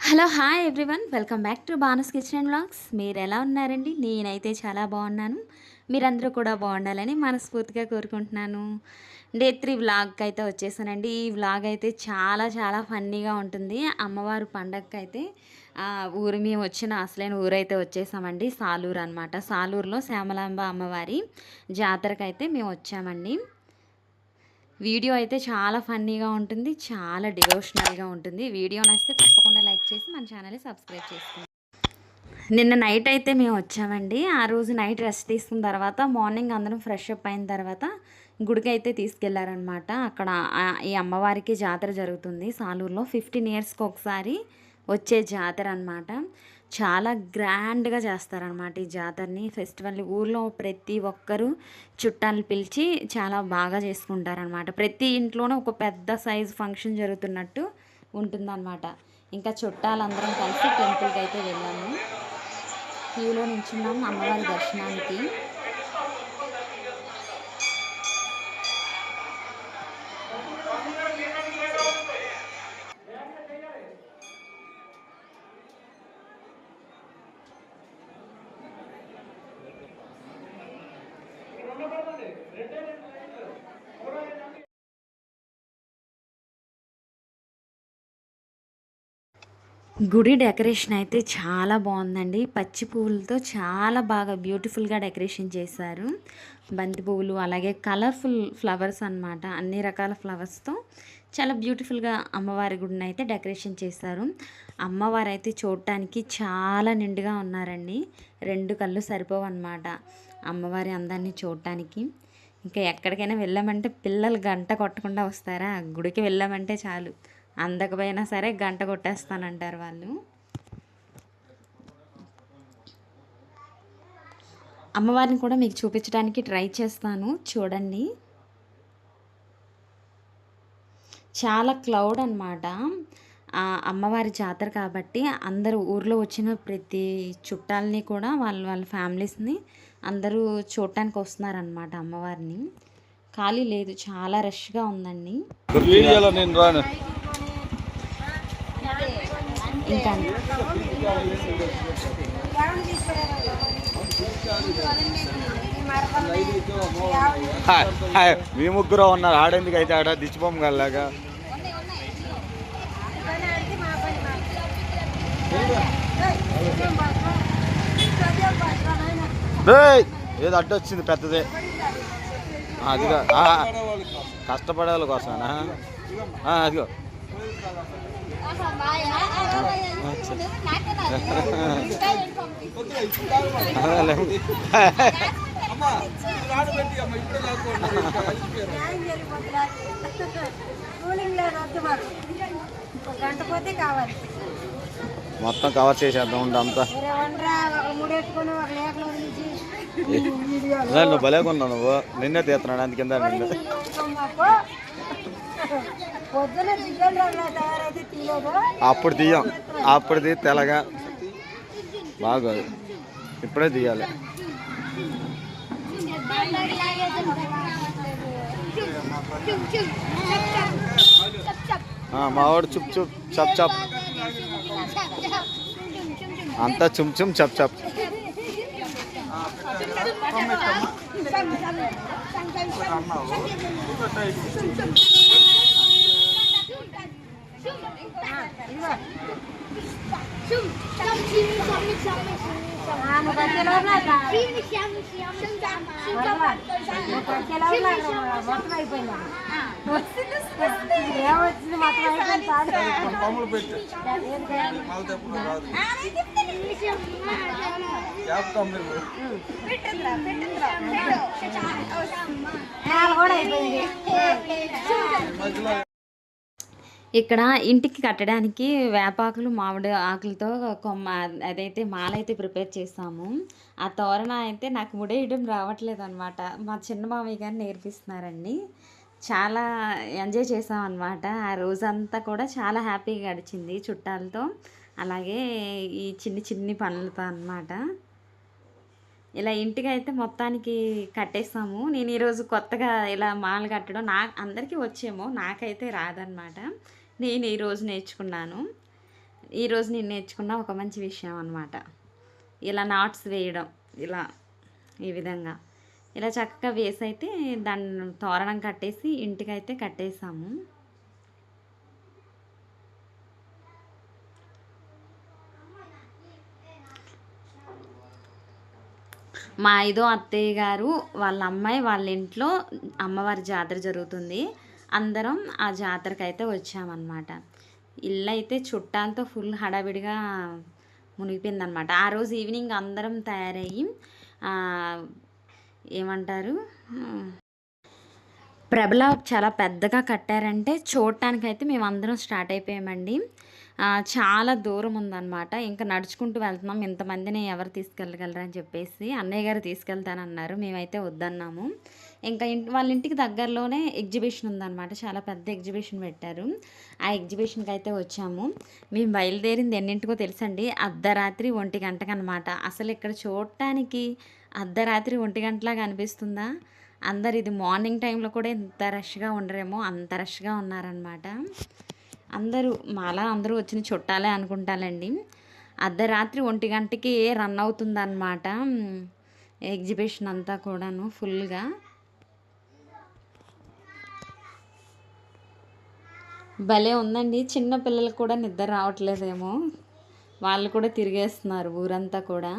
Hello hi everyone. Welcome back to Bhanu's kitchen and blogs మీరు ఎలా ఉన్నారండి? నేనైతే చాలా బాగున్నాను. మీరందరూ కూడా బాగుండాలని మనస్ఫూర్తిగా కోరుకుంటున్నాను. డే త్రీ వ్లాగ్కి అయితే వచ్చేసానండి. ఈ వ్లాగ్ అయితే చాలా చాలా ఫన్నీగా ఉంటుంది. అమ్మవారు పండగకి అయితే ఆ, ఊరు మేము వచ్చిన అసలైన ఊరైతే వచ్చేసామండి. సాలూరు అనమాట సాలూరులో శ్యామలాంబ అమ్మవారి జాతరకైతే అయితే మేము వచ్చామండి. వీడియో అయితే చాలా ఫన్నీగా ఉంటుంది చాలా డివోషనల్గా ఉంటుంది. వీడియో నచ్చితే తప్పకుండా లైక్ చేసి మన ఛానల్ని సబ్స్క్రైబ్ చేసుకోండి. నిన్న నైట్ అయితే మేము వచ్చామండి. ఆ రోజు నైట్ రెస్ట్ తీసుకున్న తర్వాత మార్నింగ్ అందరం ఫ్రెష్ అప్ అయిన తర్వాత గుడికి అయితే తీసుకెళ్ళారనమాట అక్కడ ఈ అమ్మవారికి జాతర జరుగుతుంది. సాలూరులో ఫిఫ్టీన్ ఇయర్స్కి ఒకసారి వచ్చే జాతర అనమాట చాలా గ్రాండ్గా చేస్తారనమాట ఈ జాతరని ఫెస్టివల్ ఊర్లో ప్రతి ఒక్కరూ చుట్టాలు పిలిచి చాలా బాగా చేసుకుంటారనమాట ప్రతి ఇంట్లోనూ ఒక పెద్ద సైజ్ ఫంక్షన్ జరుగుతున్నట్టు ఉంటుందన్నమాట. ఇంకా చుట్టాలందరం కలిసి టెంపుల్కి అయితే వెళ్ళాము. క్యూలో నించున్నాం అమ్మవారి దర్శనానికి. గుడి డెకరేషన్ అయితే చాలా బాగుందండి. పచ్చి పువ్వులతో చాలా బాగా బ్యూటిఫుల్గా డెకరేషన్ చేశారు. బంతి పువ్వులు అలాగే కలర్ఫుల్ ఫ్లవర్స్ అన్నమాట. అన్ని రకాల ఫ్లవర్స్తో చాలా బ్యూటిఫుల్గా అమ్మవారి గుడిని అయితే డెకరేషన్ చేశారు. అమ్మవారు అయితే చూడటానికి చాలా నిండుగా ఉన్నారండి. రెండు కళ్ళు సరిపోవన్నమాట. అమ్మవారి అందాన్ని చూడటానికి. ఇంకా ఎక్కడికైనా వెళ్ళామంటే పిల్లలు గంట కొట్టకుండా వస్తారా? గుడికి వెళ్ళామంటే చాలు. అందకపోయినా సరే గంట కొట్టేస్తానంటారు వాళ్ళు. అమ్మవారిని కూడా మీకు చూపించడానికి ట్రై చేస్తాను. చూడండి. చాలా క్లౌడ్ అనమాట అమ్మవారి జాతర కాబట్టి అందరూ ఊర్లో వచ్చిన ప్రతి చుట్టాలని కూడా వాళ్ళ వాళ్ళ ఫ్యామిలీస్ని అందరూ చూడటానికి వస్తున్నారనమాట అమ్మవారిని. ఖాళీ లేదు చాలా రష్గా ఉందండి. ఇంకా హాయ్. హాయ్. మీ ముగ్గురు ఉన్నారు. ఆడేందుకు అయితే ఆడ దిచ్చిబొమ్మ గల్లాగా ఏదో అడ్డు వచ్చింది పెద్దదే. అదిగో కష్టపడే వాళ్ళ కోసమేనా? అదిగో. అదేలే. కూలింగ్ ఒక మొత్తం కవర్ చేసేద్దాం అంతా నువ్వు భలేకున్నావు నువ్వు. నిన్నే తీస్తున్నాడు అందుకింద నిన్ను. అప్పుడు తీయం. అప్పుడు తీ తెల్లగా బాగోదు. ఇప్పుడే తీయాలి. ఆ, మా వాడు చుప్ చుప్. చప్ చప్. అంతా చుమ్ చుమ్ చప్ చప్. నువ్వు వచ్చే లోపల అట్లా నువ్వు వచ్చే లోపల అక్కడ మొత్తం అయిపోయింది ఏమొచ్చింది మొత్తం అయిపోయింది చాలు. నేల కూడా అయిపోయింది ఇక్కడ ఇంటికి కట్టడానికి వేపాకులు మామిడి ఆకులతో కొమ్మ అదైతే మాల అయితే ప్రిపేర్ చేసాము ఆ తోరణ అయితే నాకు ముడేయడం రావట్లేదు అనమాట మా చిన్న మామయ్య గారు నేర్పిస్తున్నారండి. చాలా ఎంజాయ్ చేసాం అనమాట ఆ రోజంతా కూడా చాలా హ్యాపీగా గడిచింది చుట్టాలతో. అలాగే ఈ చిన్ని చిన్ని పనులతో అన్నమాట. ఇలా ఇంటికి అయితే మొత్తానికి కట్టేసాము నేను ఈరోజు కొత్తగా ఇలా మాలు కట్టడం నా అందరికీ వచ్చేమో నాకైతే రాదనమాట నేను ఈరోజు నేర్చుకున్నాను. ఈరోజు నేను నేర్చుకున్న ఒక మంచి విషయం అనమాట ఇలా నాట్స్ వేయడం ఇలా ఈ విధంగా. ఇలా చక్కగా వేసి అయితే దాన్ని తోరణం కట్టేసి ఇంటికైతే కట్టేసాము. మా ఐదో అత్తయ్య గారు వాళ్ళ అమ్మాయి వాళ్ళ ఇంట్లో అమ్మవారి జాతర జరుగుతుంది. అందరం ఆ జాతరకి అయితే వచ్చామన్నమాట. ఇల్లు అయితే చుట్టాలతో ఫుల్ హడావిడిగా మునిగిపోయిందనమాట ఆ రోజు ఈవినింగ్ అందరం తయారయ్యి ఏమంటారు? ప్రభల చాలా పెద్దగా కట్టారంటే చూడటానికైతే మేము అందరం స్టార్ట్ అయిపోయామండి. చాలా దూరం ఉందన్నమాట. ఇంకా నడుచుకుంటూ వెళ్తున్నాం. ఇంతమందిని ఎవరు తీసుకెళ్ళగలరు అని చెప్పేసి అన్నయ్య గారు తీసుకెళ్తానన్నారు. మేమైతే వద్దన్నాము. ఇంకా ఇంటి వాళ్ళ ఇంటికి దగ్గరలోనే ఎగ్జిబిషన్ ఉందన్నమాట. చాలా పెద్ద ఎగ్జిబిషన్ పెట్టారు. ఆ ఎగ్జిబిషన్కి అయితే వచ్చాము. మేము బయలుదేరింది ఎన్నింటికో తెలుసండి? అర్ధరాత్రి ఒంటి గంటకు అనమాట అసలు ఇక్కడ చూడటానికి అర్ధరాత్రి ఒంటి గంటలాగా అనిపిస్తుందా? అందరు ఇది మార్నింగ్ టైంలో కూడా ఇంత రష్గా ఉండరేమో అంత రష్గా ఉన్నారనమాట అందరూ మాలా అందరూ వచ్చిన చుట్టాలే అనుకుంటాలండి. అర్ధరాత్రి ఒంటి గంటకి రన్ అవుతుందన్నమాట. ఎగ్జిబిషన్ అంతా కూడాను ఫుల్గా. భలే ఉందండి. చిన్న పిల్లలకు కూడా నిద్ర రావట్లేదేమో. వాళ్ళు కూడా తిరిగేస్తున్నారు ఊరంతా కూడా.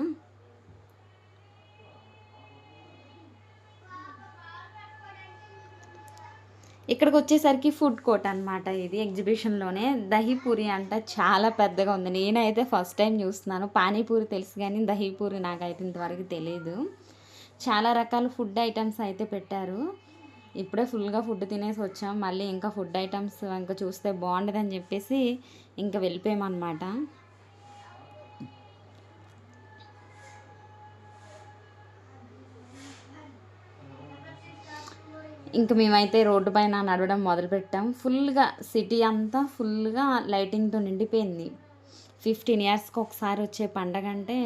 ఇక్కడికి వచ్చేసరికి ఫుడ్ కోర్ట్ అనమాట ఇది ఎగ్జిబిషన్లోనే. దహీపూరి అంట చాలా పెద్దగా ఉంది. నేనైతే ఫస్ట్ టైం చూస్తున్నాను. పానీపూరి తెలుసు కానీ దహీపూరి నాకైతే ఇంతవరకు తెలియదు చాలా రకాల ఫుడ్ ఐటమ్స్ అయితే పెట్టారు. ఇప్పుడే ఫుల్గా ఫుడ్ తినేసి వచ్చాం. మళ్ళీ ఇంకా ఫుడ్ ఐటమ్స్ ఇంకా చూస్తే బాగుండదని చెప్పేసి ఇంకా వెళ్ళిపోయామన్నమాట. ఇంక మేమైతే రోడ్డు పైన నడవడం మొదలుపెట్టాం. ఫుల్గా సిటీ అంతా ఫుల్గా లైటింగ్తో నిండిపోయింది. ఫిఫ్టీన్ ఇయర్స్కి ఒకసారి వచ్చే పండగ అంటే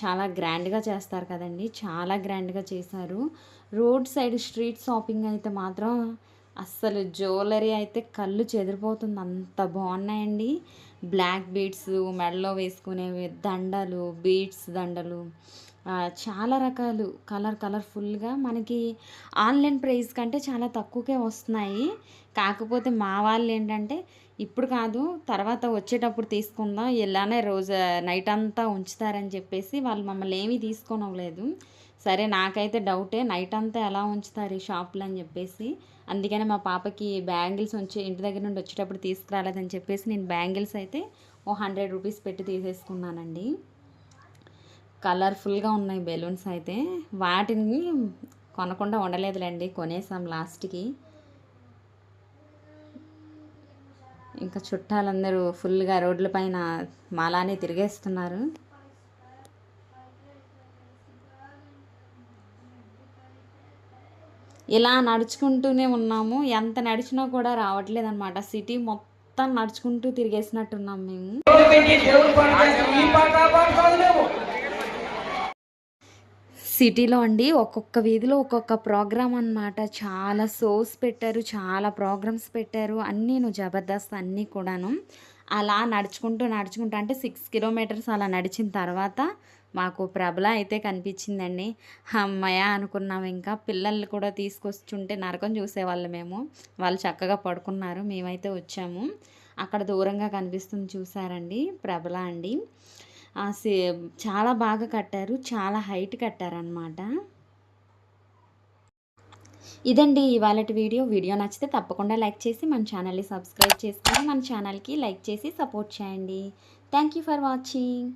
చాలా గ్రాండ్గా చేస్తారు కదండి. చాలా గ్రాండ్గా చేశారు. రోడ్ సైడ్ స్ట్రీట్ షాపింగ్ అయితే మాత్రం అస్సలు జ్యువెలరీ అయితే కళ్ళు చెదిరిపోతుంది. అంత బాగున్నాయండి. బ్లాక్ బీడ్స్ మెడలో వేసుకునేవి దండలు బీడ్స్ దండలు. చాలా రకాలు. కలర్ కలర్ఫుల్గా మనకి ఆన్లైన్ ప్రైస్ కంటే చాలా తక్కువకే వస్తున్నాయి. కాకపోతే మా వాళ్ళు ఏంటంటే ఇప్పుడు కాదు తర్వాత వచ్చేటప్పుడు తీసుకుందాం ఇలానే రోజు నైట్ అంతా ఉంచుతారని చెప్పేసి వాళ్ళు మమ్మల్ని ఏమీ తీసుకోనవ్వలేదు. సరే నాకైతే డౌటే నైట్ అంతా ఎలా ఉంచుతారు ఈ షాపులు అని చెప్పేసి. అందుకనే మా పాపకి బ్యాంగిల్స్ ఉంచి ఇంటి దగ్గర నుండి వచ్చేటప్పుడు తీసుకురాలేదని చెప్పేసి నేను బ్యాంగిల్స్ అయితే ఓ హండ్రెడ్ రూపీస్ పెట్టి తీసేసుకున్నానండి. కలర్ఫుల్గా ఉన్నాయి బెలూన్స్ అయితే. వాటిని కొనకుండా ఉండలేదులేండి కొనేసాం లాస్ట్కి. ఇంకా చుట్టాలందరూ ఫుల్గా రోడ్ల పైన మాలానే తిరిగేస్తున్నారు. ఇలా నడుచుకుంటూనే ఉన్నాము. ఎంత నడిచినా కూడా రావట్లేదు అనమాట సిటీ మొత్తం నడుచుకుంటూ తిరిగేసినట్టున్నాం మేము. సిటీలో అండి ఒక్కొక్క వీధిలో ఒక్కొక్క ప్రోగ్రామ్ అన్నమాట. చాలా షోస్ పెట్టారు చాలా ప్రోగ్రామ్స్ పెట్టారు. అన్నీను జబర్దస్త్ అన్నీ కూడాను. అలా నడుచుకుంటూ నడుచుకుంటూ అంటే సిక్స్ కిలోమీటర్స్ అలా నడిచిన తర్వాత మాకు ప్రబల అయితే కనిపించిందండి. అమ్మయ్య అనుకున్నాం ఇంకా పిల్లల్ని కూడా తీసుకొస్తుంటే నరకం చూసేవాళ్ళం మేము. వాళ్ళు చక్కగా పడుకున్నారు మేమైతే వచ్చాము. అక్కడ దూరంగా కనిపిస్తుంది చూసారండి ప్రబల అండి. చాలా బాగా కట్టారు చాలా హైట్ కట్టారనమాట ఇదండి ఇవాళ వీడియో. వీడియో నచ్చితే తప్పకుండా లైక్ చేసి మన ఛానల్ని సబ్స్క్రైబ్ చేసుకొని మన ఛానల్కి లైక్ చేసి సపోర్ట్ చేయండి. Thank you for watching.